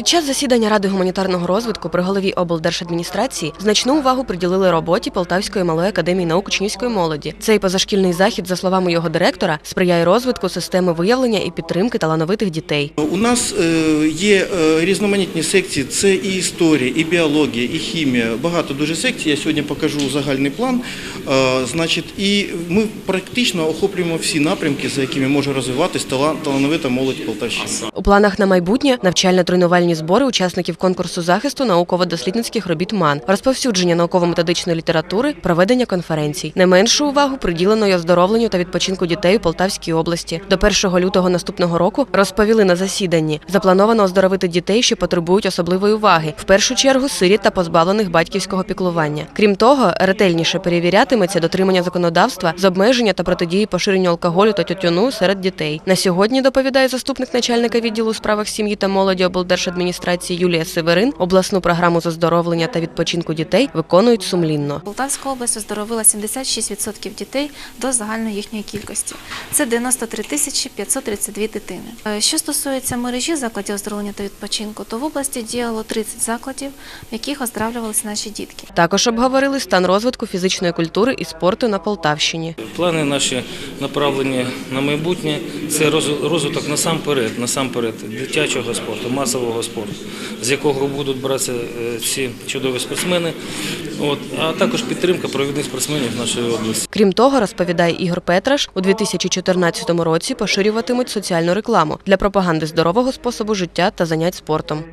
Під час засідання Ради гуманітарного розвитку при голові облдержадміністрації значну увагу приділили роботі Полтавської малої академії наук учнівської молоді. Цей позашкільний захід, за словами його директора, сприяє розвитку системи виявлення і підтримки талановитих дітей. У нас е, є е, різноманітні секції, це і історія, і біологія, і хімія. Багато дуже секцій. Я сьогодні покажу загальний план. Е, Значить, і ми практично охоплюємо всі напрямки, за якими може розвиватись талановита молодь Полтавщини. У планах на майбутнє навчально-тренувальні збори учасників конкурсу захисту науково-дослідницьких робіт МАН, розповсюдження науково-методичної літератури, проведення конференцій. Не меншу увагу приділено й оздоровленню та відпочинку дітей у Полтавській області. До 1 лютого наступного року розповіли на засіданні. Заплановано оздоровити дітей, що потребують особливої уваги, в першу чергу сиріт та позбавлених батьківського піклування. Крім того, ретельніше перевірятиметься дотримання законодавства з обмеження та протидії поширенню алкоголю та тютюну серед дітей. На сьогодні доповідає заступник начальника відділу у справах сім'ї та молоді облдержадміністрації Юлія Северин. Обласну програму з оздоровлення та відпочинку дітей виконують сумлінно. Полтавська область оздоровила 76% дітей до загальної їхньої кількості. Це 93 тисячі 532 дитини. Е, Що стосується мережі закладів оздоровлення та відпочинку, то в області діяло 30 закладів, в яких оздоровлювалися наші дітки. Також обговорили стан розвитку фізичної культури і спорту на Полтавщині. Плани наші направлені на майбутнє це роз- розвиток насамперед, насамперед дитячого спорту, масового спорту, з якого будуть братися всі ці чудові спортсмени. От, а також підтримка провідних спортсменів нашої області. Крім того, розповідає Ігор Петраш, у 2014 році поширюватимуть соціальну рекламу для пропаганди здорового способу життя та занять спортом.